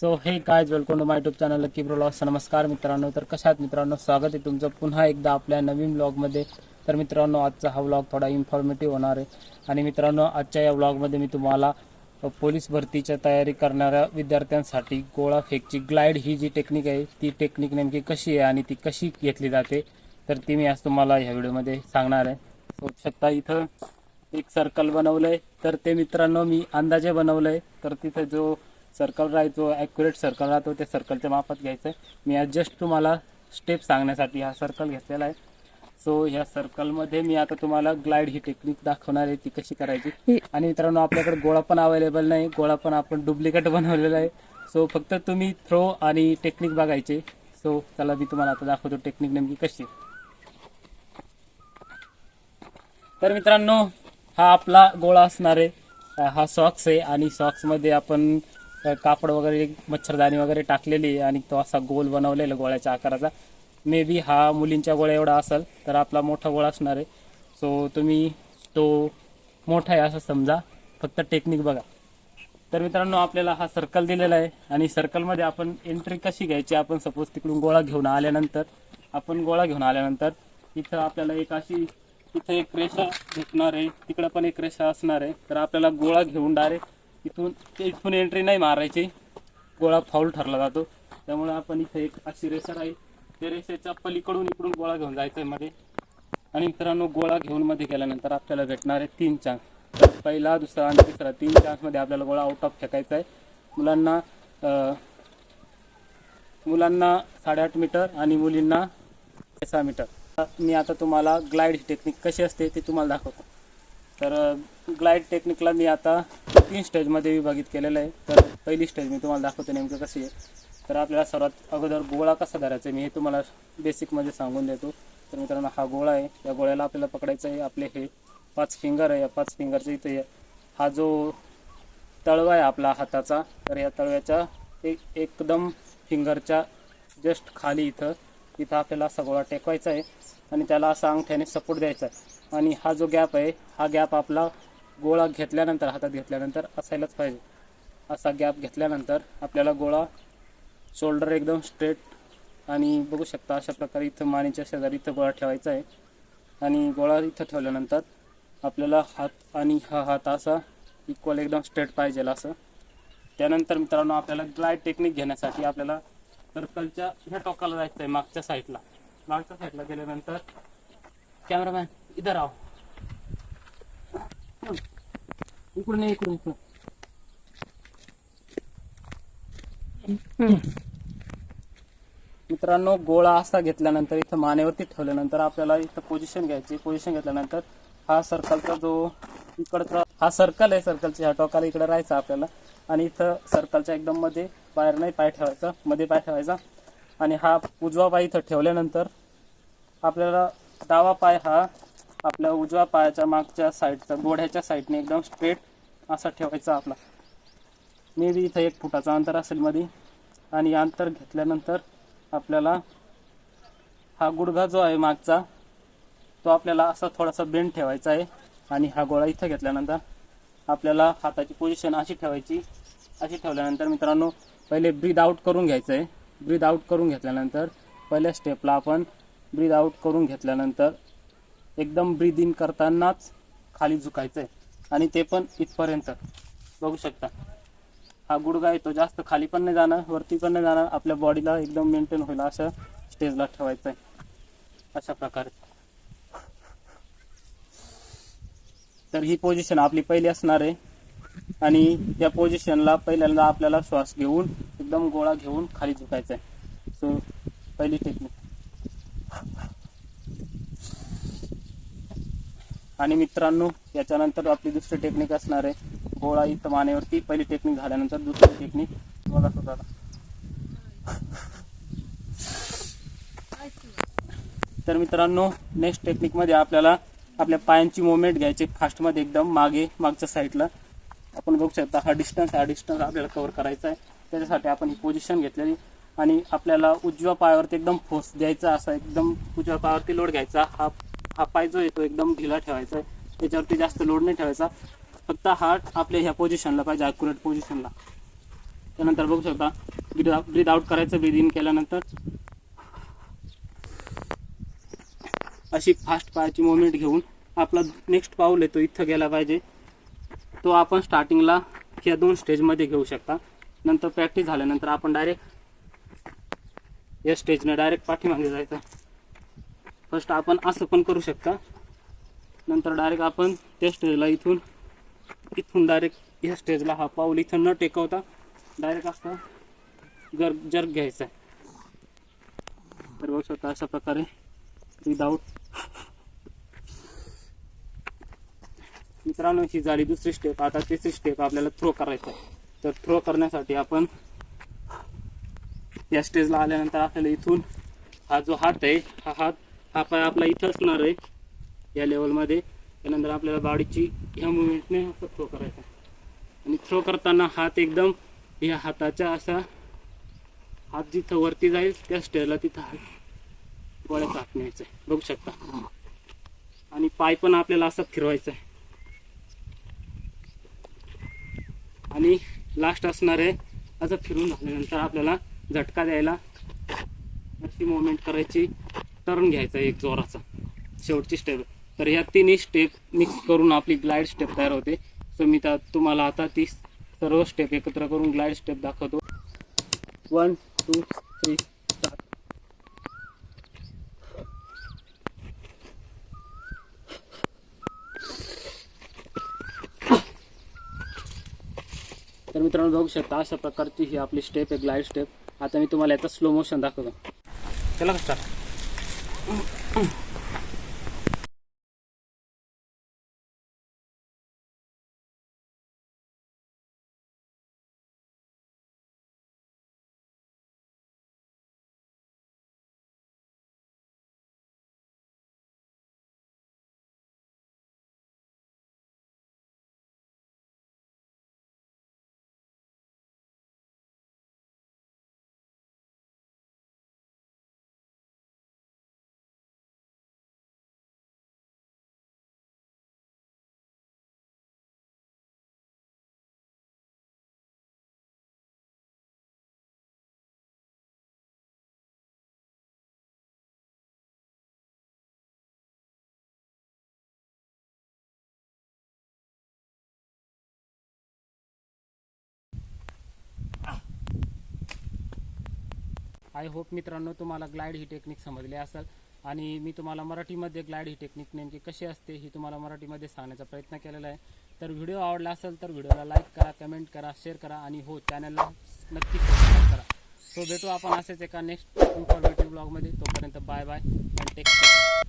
So हे काय welcome to my YouTube channel lucky blogs नमस्कार मित्रांनो. तर कशात मित्रांनो? स्वागत आहे तुमचं पुन्हा एकदा आपल्या नवीन ब्लॉगमध्ये तर मित्रांनो आजचा हा व्लॉग थोडा इन्फॉर्मेटिव्ह होणार आहे. आणि मित्रांनो आजच्या या व्लॉगमध्ये मी तुम्हाला पोलीस भरतीच्या तयारी करणाऱ्या विद्यार्थ्यांसाठी गोळा फेकची ग्लाइड ही जी टेक्निक आहे ती टेक्निक नेमकी कशी आहे आणि ती कशी घेतली जाते तर ती मी आज तुम्हाला ह्या व्हिडिओमध्ये सांगणार आहे. बघू शकता इथं एक सर्कल बनवलं आहे तर ते मित्रांनो मी अंदाजे बनवलं आहे तर तिथे जो सर्कल राहायचो ॲक्युरेट सर्कल राहतो त्या सर्कलच्या मापात घ्यायचं मी आज जस्ट तुम्हाला स्टेप सांगण्यासाठी हा सर्कल घेतलेला आहे. सो ह्या सर्कलमध्ये मी आता तुम्हाला ग्लाइड ही टेक्निक दाखवणार आहे ती कशी करायची. आणि मित्रांनो आपल्याकडे गोळा पण अवेलेबल नाही. गोळा पण आपण डुप्लिकेट बनवलेला आहे. सो फक्त तुम्ही थ्रो आणि टेक्निक बघायचे. सो चला मी तुम्हाला आता दाखवतो टेक्निक नेमकी कशी आहे. तर मित्रांनो हा आपला गोळा असणार आहे. हा सॉक्स आहे आणि सॉक्समध्ये आपण कापड वगैरे मच्छरदाणी वगैरे टाकलेली आहे आणि तो असा गोल बनवलेला गोळ्याच्या आकाराचा. मे बी हा मुलींच्या गोळ्या एवढा असेल तर आपला मोठा गोळा असणार आहे. सो तुम्ही तो मोठा आहे असं समजा. फक्त टेक्निक बघा. तर मित्रांनो आपल्याला हा सर्कल दिलेला आहे आणि सर्कलमध्ये आपण एंट्री कशी घ्यायची आपण सपोज तिकडून गोळा घेऊन आल्यानंतर आपण गोळा घेऊन आल्यानंतर इथं आपल्याला एक अशी इथं एक रेषा भेटणार आहे तिकडं पण एक रेषा असणार आहे. तर आपल्याला गोळा घेऊन डायरेक्ट इथून इथून एंट्री नाही मारायची. गोळा फाऊल ठरला जातो. त्यामुळे आपण इथे एक अशी रेसर आहे. त्या रेसेच्या पलीकडून इकडून गोळा घेऊन जायचा आहे मध्ये. आणि मित्रांनो गोळा घेऊन मध्ये गेल्यानंतर आपल्याला भेटणार आहे तीन चान्स पहिला दुसरा आणि तिसरा. तीन चान्समध्ये आपल्याला गोळा आउट ऑफ फेकायचा आहे मुलांना मुलांना साडेआठ मीटर आणि मुलींना सहा मीटर मी आता तुम्हाला ग्लाइड टेक्निक कशी असते ते तुम्हाला दाखवतो. तर ग्लाइड टेक्निकला मी आता तीन स्टेजमध्ये विभागित केलेलं आहे. तर पहिली स्टेज मी तुम्हाला दाखवतो नेमकं कशी आहे. तर आपल्याला सर्वात अगोदर गोळा कसा धरायचा आहे मी हे तुम्हाला बेसिकमध्ये सांगून देतो. तर मित्रांनो हा गोळा आहे. या गोळ्याला आपल्याला पकडायचं आहे. आपले हे पाच फिंगर आहे. या पाच फिंगरचं इथे हा जो तळवा आहे आपला हाताचा तर या तळव्याच्या एक एकदम फिंगरच्या जस्ट खाली इथं इथं आपल्याला असा गोळा टेकवायचा आहे. आणि त्याला असा अंगठ्याने सपोर्ट द्यायचा आहे. आणि हा जो गॅप आहे हा गॅप आपला गोळा घेतल्यानंतर हातात घेतल्यानंतर असायलाच पाहिजे. असा गॅप घेतल्यानंतर आपल्याला गोळा शोल्डर एकदम स्ट्रेट आणि बघू शकता अशा प्रकारे इथं मानेच्या शेजारी इथं गोळा ठेवायचा आहे. आणि गोळा इथं ठेवल्यानंतर आपल्याला हात आणि हा हात असा इक्वल एकदम स्ट्रेट पाहिजे असं. त्यानंतर मित्रांनो आपल्याला ग्लाइड टेक्निक घेण्यासाठी आपल्याला सर्कलच्या ह्या टोकाला जायचं आहे मागच्या साईडला मागच्या साईडला गेल्यानंतर कॅमेरामॅन इधर आव इकडून इकडून इकडून। मित्रांनो गोळा असा घेतल्यानंतर इथं मानेवरती ठेवल्यानंतर आपल्याला इथं पोझिशन घ्यायची पोझिशन घेतल्यानंतर हा सर्कलचा जो इकडचा हा सर्कल आहे सर्कलच्या ह्या टोकाला इकडे राहायचा आपल्याला. आणि इथं सर्कलच्या एकदम मध्ये बाहेर नाही पाय ठेवायचा. मध्ये पाय ठेवायचा. आणि हा उजवा पाय इथं ठेवल्यानंतर आपल्याला डावा पाय हा आपल्या उजव्या पायाच्या मागच्या साईडचा गोढ्याच्या साईडने एकदम स्ट्रेट असा ठेवायचा आपला. मे बी इथं एक फुटाचं अंतर असेल मध्ये आणि अंतर घेतल्यानंतर आपल्याला हा गुडघा जो आहे मागचा तो आपल्याला असा थोडासा बेंड ठेवायचा आहे. आणि हा गोळा इथं घेतल्यानंतर आपल्याला हाताची पोझिशन अशी ठेवायची. अशी ठेवल्यानंतर मित्रांनो पहिले ब्रीद आउट करून घ्यायचं आहे. ब्रीद आउट करून घेतल्यानंतर पहिल्या स्टेपला आपण ब्रीद आउट करून घेतल्यानंतर एकदम ब्रीद इन करतानाच खाली झुकायचं आहे आणि ते पण इथपर्यंत. बघू शकता. हा गुडघा येतो जास्त खाली पण नाही जाणार वरती पण नाही जाणार. आपल्या बॉडीला एकदम मेंटेन होईल असं स्टेजला ठेवायचं आहे अशा प्रकारे. तर ही पोझिशन आपली पहिली असणार आहे. आणि या पोझिशनला पहिल्यांदा आपल्याला श्वास घेऊन एकदम गोळा घेऊन खाली झुकायचं आहे सो पहिली टेक्निक आणि मित्रांनो याच्यानंतर आपली दुसरी टेक्निक असणार आहे. गोळा इथं मानेवरती. पहिली टेक्निक झाल्यानंतर दुसरी टेक्निक बघा स्वतःला. तर मित्रांनो नेक्स्ट टेक्निकमध्ये आपल्याला आपल्या पायांची मुवमेंट घ्यायची फास्टमध्ये एकदम मागे मागच्या साईडला आपण बघू शकता हा डिस्टन्स हा डिस्टन्स आपल्याला कव्हर करायचा आहे. त्याच्यासाठी आपण ही पोझिशन घेतलेली आणि आपल्याला उजव्या पायावरती एकदम फोर्स द्यायचा असा एकदम उजव्या पायावरती लोड घ्यायचा. हा हा पाय जो आहे तो एकदम ढिला ठेवायचा आहे. त्याच्यावरती जास्त लोड नाही ठेवायचा. फक्त हार्ट आपल्या ह्या पोझिशनला पाहिजे अॅक्युरेट पोझिशनला त्यानंतर बघू शकता ब्रीद ब्रीद आउट करायचं ब्रीद इन केल्यानंतर. अशी फास्ट पायाची मुवमेंट घेऊन आपला नेक्स्ट पाऊल आहे तो इथं गेला पाहिजे. तो आपण स्टार्टिंगला ह्या दोन स्टेजमध्ये घेऊ शकता. नंतर प्रॅक्टिस झाल्यानंतर आपण डायरेक्ट या स्टेजने डायरेक्ट पाठीमागे जायचं. फर्स्ट आपण असं पण करू शकता. नंतर डायरेक्ट आपण त्या स्टेजला इथून इथून डायरेक्ट ह्या स्टेजला हा पाऊल इथं न टेकवता डायरेक्ट असं गर जर्क घ्यायचा आहे. तर बघू शकता अशा प्रकारे विदाऊट मित्रांनो ही झाली दुसरी स्टेप आता तिसरी स्टेप आपल्याला थ्रो करायचा आहे. तर थ्रो करण्यासाठी आपण या स्टेजला आल्यानंतर आपल्याला इथून हा जो हात आहे हा हात हा पाय आपला इथं असणार आहे. या लेवलमध्ये त्यानंतर आपल्याला बॉडीची ह्या मुवमेंटने असं थ्रो करायचा आणि थ्रो करताना हात एकदम या हाताच्या असा हात जिथं वरती जाईल त्या स्टेअरला तिथं हात गोळ्याचा हात न्यायचा आहे. बघू शकता. आणि पाय पण आपल्याला असा फिरवायचा आहे. आणि लास्ट असणार आहे असं फिरून झाल्यानंतर आपल्याला झटका द्यायला अशी मोमेंट करायची. टर्न घ्यायचा एक जोराचा. शेवटची स्टेप तर ह्या तिन्ही स्टेप मिक्स करून आपली ग्लाईड स्टेप तयार होते. सो मी त्या तुम्हाला आता ती सर्व स्टेप एकत्र करून ग्लाईड स्टेप दाखवतो. वन टू थ्री तर मित्रांनो बघू शकता अशा प्रकारची ही आपली स्टेप आहे ग्लाईड स्टेप आता मी तुम्हाला याचा स्लो मोशन दाखवतो. चला का स्टार्ट आय होप मित्रांनो तुम्हाला ग्लाईड ही टेक्निक समजली असेल. आणि मी तुम्हाला मराठीमध्ये ग्लाईड ही टेक्निक नेमकी कशी असते ही तुम्हाला मराठीमध्ये सांगण्याचा प्रयत्न केलेला आहे. तर व्हिडिओ आवडला असेल तर व्हिडिओला लाईक करा कमेंट करा शेअर करा आणि हो चॅनलला नक्की सबस्क्राईब करा. सो भेटू आपण असेच एका नेक्स्ट इन्फॉर्मेटिव्ह ब्लॉगमध्ये. तोपर्यंत bye bye and take care